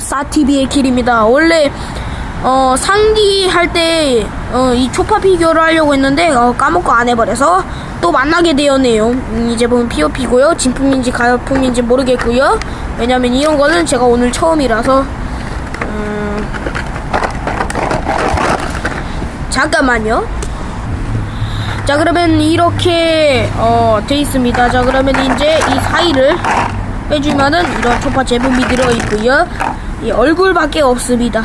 사티비의 길입니다. 원래 어 상디 할때 어 이 초파 피규어를 하려고 했는데 어 까먹고 안 해버려서 또 만나게 되었네요. 음, 이 제품은 POP고요. 진품인지 가품인지 모르겠고요. 왜냐면 이런 거는 제가 오늘 처음이라서 음, 잠깐만요. 자 그러면 이렇게 어, 돼 있습니다. 자 그러면 이제 이 사이를 빼주면은 이런 초파 제품이 들어 있고요. 이 얼굴밖에 없습니다.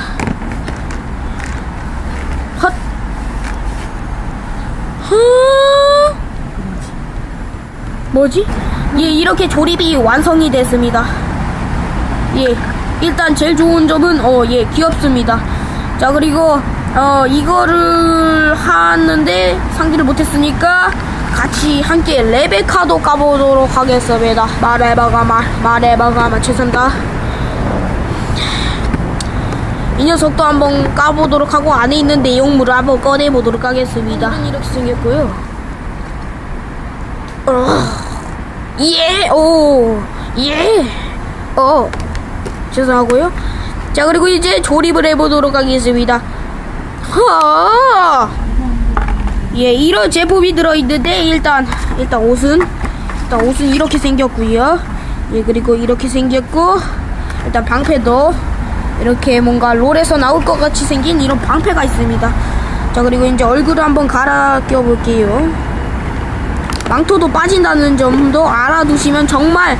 헛. 허. 뭐지? 예 이렇게 조립이 완성이 됐습니다. 예 일단 제일 좋은 점은 어 예 귀엽습니다. 자 그리고 어 이거를 하는데 상기를 못했으니까 같이 함께 레베카도 까보도록 하겠습니다. 말해봐가 말 말해봐가 말 죄송합니다. 이 녀석도 한번 까보도록 하고 안에 있는 내용물을 한번 꺼내보도록 하겠습니다. 이렇게 생겼고요. 어, 예, 오, 예, 어, 죄송하고요. 자 그리고 이제 조립을 해보도록 하겠습니다. 하, 예, 이런 제품이 들어있는데 일단 일단 옷은 일단 옷은 이렇게 생겼고요. 예, 그리고 이렇게 생겼고 일단 방패도 이렇게 뭔가 롤에서 나올 것 같이 생긴 이런 방패가 있습니다. 자 그리고 이제 얼굴을 한번 갈아 껴볼게요. 망토도 빠진다는 점도 알아두시면 정말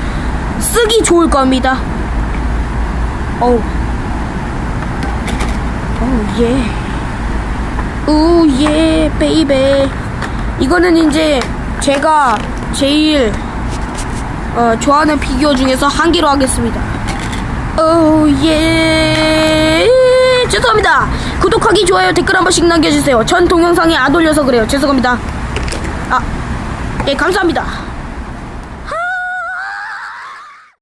쓰기 좋을 겁니다. 어우. 어우, 예. 우, 예, 베이베. 이거는 이제 제가 제일 어, 좋아하는 피규어 중에서 한 개로 하겠습니다. 오, 예. 죄송합니다. 구독하기, 좋아요, 댓글 한 번씩 남겨주세요. 전 동영상에 안 올려서 그래요. 죄송합니다. 아, 예, 감사합니다.